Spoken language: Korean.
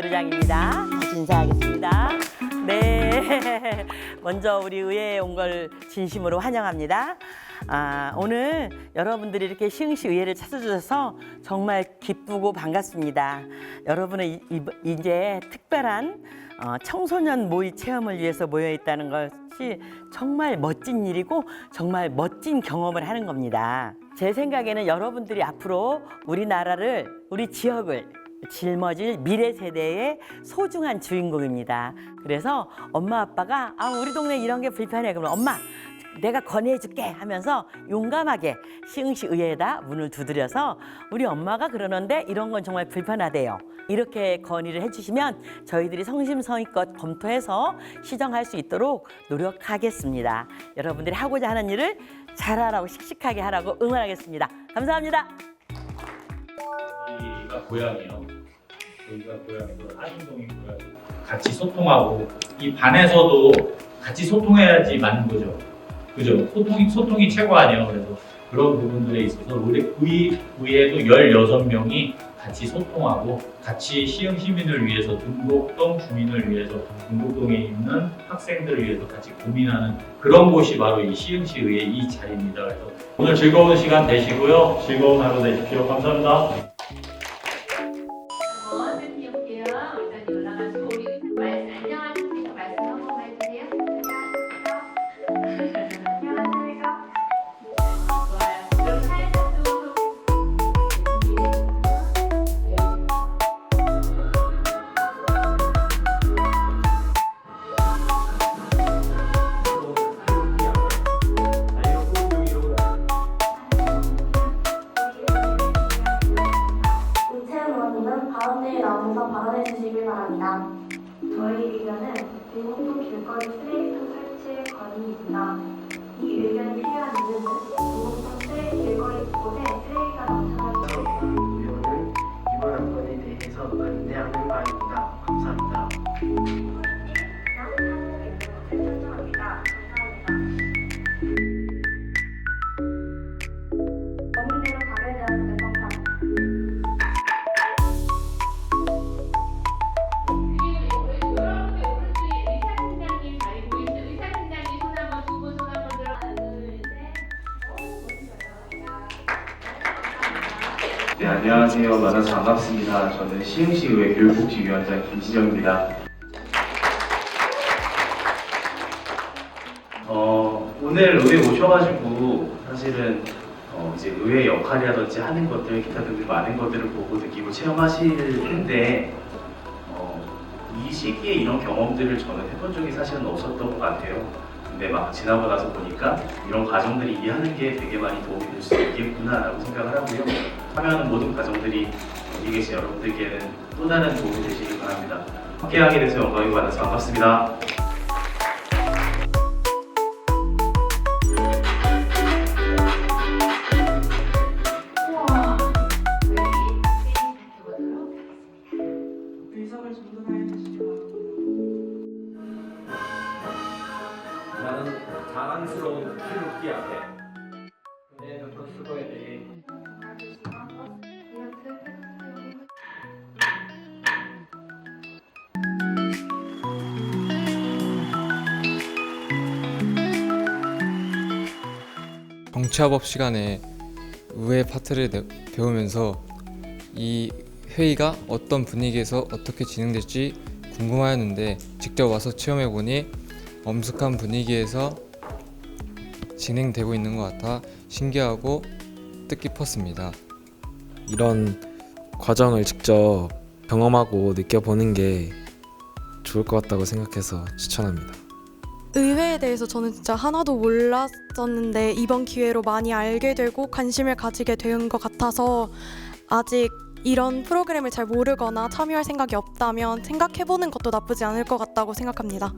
다시 인사하겠습니다. 네, 먼저 우리 의회에 온 걸 진심으로 환영합니다. 아, 오늘 여러분들이 이렇게 시흥시 의회를 찾아주셔서 정말 기쁘고 반갑습니다. 여러분은 이, 이, 이제 특별한 어, 청소년 모의 체험을 위해서 모여 있다는 것이 정말 멋진 일이고 정말 멋진 경험을 하는 겁니다. 제 생각에는 여러분들이 앞으로 우리나라를 우리 지역을 짊어질 미래 세대의 소중한 주인공입니다. 그래서 엄마 아빠가 아 우리 동네 이런 게 불편해 그러면 엄마 내가 건의해줄게 하면서 용감하게 시흥시 의회에다 문을 두드려서 우리 엄마가 그러는데 이런 건 정말 불편하대요. 이렇게 건의를 해주시면 저희들이 성심성의껏 검토해서 시정할 수 있도록 노력하겠습니다. 여러분들이 하고자 하는 일을 잘하라고 씩씩하게 하라고 응원하겠습니다. 감사합니다. 여기가 고향이요. 여기가 고향이고 하신동이 고향. 같이 소통하고 이 반에서도 같이 소통해야지 맞는 거죠. 그죠? 소통이 소통이 최고 아니에요. 그래서 그런 부분들에 있어서 우리 의 의회도 16명이 같이 소통하고 같이 시흥 시민을 위해서 중곡동 주민을 위해서 중곡동에 있는 학생들을 위해서 같이 고민하는 그런 곳이 바로 이 시흥시 의회 이 자리입니다. 그래서 오늘 즐거운 시간 되시고요. 즐거운 하루 되십시오. 감사합니다. 주시길 바랍니다. 저희 의견은 대공동 길거리 쓰레기통 설치의 건의입니다. 이 의견이 필요한 이유는 대공동 쓰레기 길거리 곳에 쓰레기 안녕하세요. 만나서 반갑습니다. 저는 시흥시의회 교육복지위원장 김시정입니다. 어, 오늘 의회 오셔가지고 사실은 어, 이제 의회 역할이라든지 하는 것들, 기타 등등 많은 것들을 보고 느끼고 체험하실 텐데 어, 이 시기에 이런 경험들을 저는 해본 적이 사실은 없었던 것 같아요. 근데 막 지나고 나서 보니까 이런 과정들이 이해하는 게 되게 많이 도움이 될 수 있겠구나라고 생각을 하고요. 참여하는 모든 과정들이 여기 계신 여러분들께는 또 다른 도움이 되시길 바랍니다. 함께하게 돼서 영광이고 만나서 반갑습니다. 나는 자랑스러운 필기 앞에. 네, 더 수고에 대해 정치화법 시간에 의회 파트를 내- 배우면서 이 회의가 어떤 분위기에서 어떻게 진행될지 궁금하였는데 직접 와서 체험해 보니 엄숙한 분위기에서 진행되고 있는 것 같아 신기하고 뜻깊었습니다. 이런 과정을 직접 경험하고 느껴보는 게 좋을 것 같다고 생각해서 추천합니다. 의회에 대해서 저는 진짜 하나도 몰랐었는데 이번 기회로 많이 알게 되고 관심을 가지게 된 것 같아서 아직 이런 프로그램을 잘 모르거나 참여할 생각이 없다면 생각해보는 것도 나쁘지 않을 것 같다고 생각합니다.